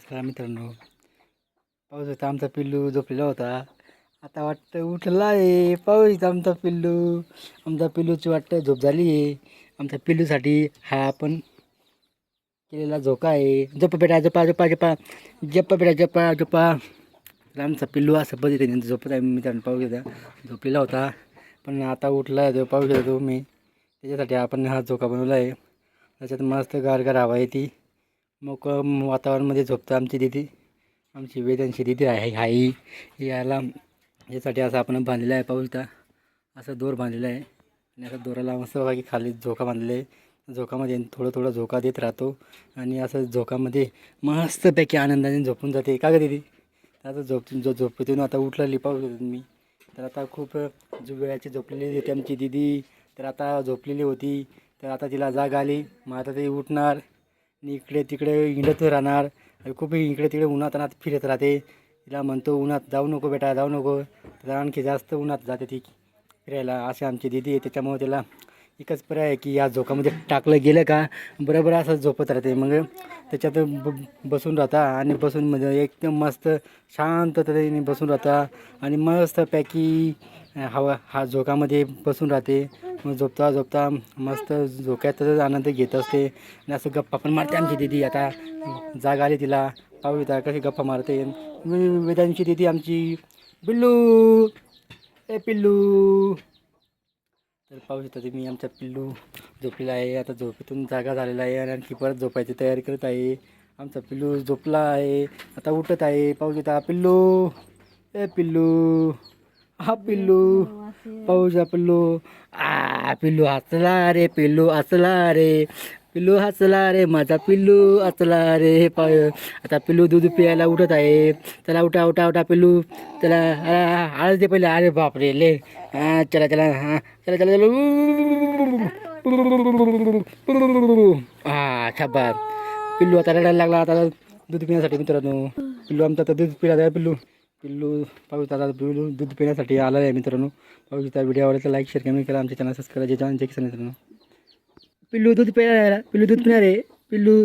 नमस्कार मित्रांनो. पाऊस होता आमचा पिल्लू झोपलेला होता. आता वाटतं उठला आहे पाऊस आमचा पिल्लू. आमचा पिल्लूची वाटतं झोप झाली आहे. आमच्या पिल्लूसाठी हा आपण केलेला झोका आहे. झोपा बेटा जपा जपा झोपा. जप्पा बेटा जपा झोपा. तर आमचा पिल्लू असं पद्धतीने झोपत आहे मित्रांनो. पाऊस होता झोपलेला होता. पण आता उठला आहे तो. पाऊस येतो मी. त्याच्यासाठी आपण हा झोका बनवला आहे त्याच्यात मस्त गारगार हवा येते. मोकळं वातावरणामध्ये झोपतं आमची दिदी. आमची वेदांची दिदी आहे आई. याला यासाठी असं आपण बांधलेलं आहे पाऊलता असं दोर बांधलेला आहे. आणि असं दोराला मस्त बाकी खाली झोका बांधलेला आहे. झोकामध्ये थोडं थोडं झोका देत राहतो. आणि असं झोकामध्ये मस्तपैकी आनंदाने झोपून जाते. का गं दिदी? आता झोप जो झोपेतून आता उठलेली पाऊस मी. तर आता खूप जो वेळाची झोपलेली होती आमची दिदी. तर आता झोपलेली होती. तर आता तिला जाग आली. मग आता ती उठणार. आणि इकडे तिकडे हिंडत राहणार. आणि खूप इकडे तिकडे उन्हात अनात फिरत राहते. तिला म्हणतो उन्हात जाऊ नको बेटा जाऊ नको. तर आणखी जास्त उन्हात जाते ती फिरायला. असे आमची दिदी आहे त्याच्यामुळे त्याला एकच पर्याय आहे की या झोकामध्ये टाकलं गेलं का बरोबर असं झोपत राहते. मग त्याच्यात ब बसून राहता आणि बसून म्हणजे एकदम मस्त शांततेने बसून राहता आणि मस्त पॅकी हवा हा झोकामध्ये बसून राहते. मग झोपता झोपता मस्त झोक्यातच आनंद घेत असते. आणि असं गप्पा पण मारते आमची दिदी. आता जाग आली तिला पाहू येतात कशी गप्पा मारते. वेदांची दिदी आमची पिल्लू ए पिल्लू. तर पाहू शकता तुम्ही आमचा पिल्लू झोपलेला आहे. आता झोपेतून जागा झालेला आहे आणि आणखी परत झोपायची तयारी करत आहे. आमचा पिल्लू झोपला आहे. आता उठत आहे. पाहू शकता पिल्लू. ए पिल्लू. हा पिल्लू. पाऊसा पिल्लू. आ पिल्लू हसला रे पिल्लू हसला रे. पिल्लू हसला रे माझा पिल्लू हसला रे पाय. आता पिल्लू दूध प्यायला उठत आहे. त्याला उठा उठा उठा पिल्लू. त्याला आळस दे पहिले. अरे बापरे ले. हां चला चला हा चला चला चला. हा छाबा पिल्लू आता रडायला लागला. आता दूध पिण्यासाठी मित्रांनो. पिल्लू आमचा आता दूध पिला आहे पिल्लू. पिल्लू पाहू आता पिल्लू दूध पिण्यासाठी आला आहे मित्रांनो. पाहू त्या व्हिडिओ आवडला लाईक शेअर कमेंट करा. आमच्या चॅनल सबस्क्राईब जे मित्रांनो. पिल्लू दूध प्यायला पिल्लू दूध पिणार आहे पिल्लू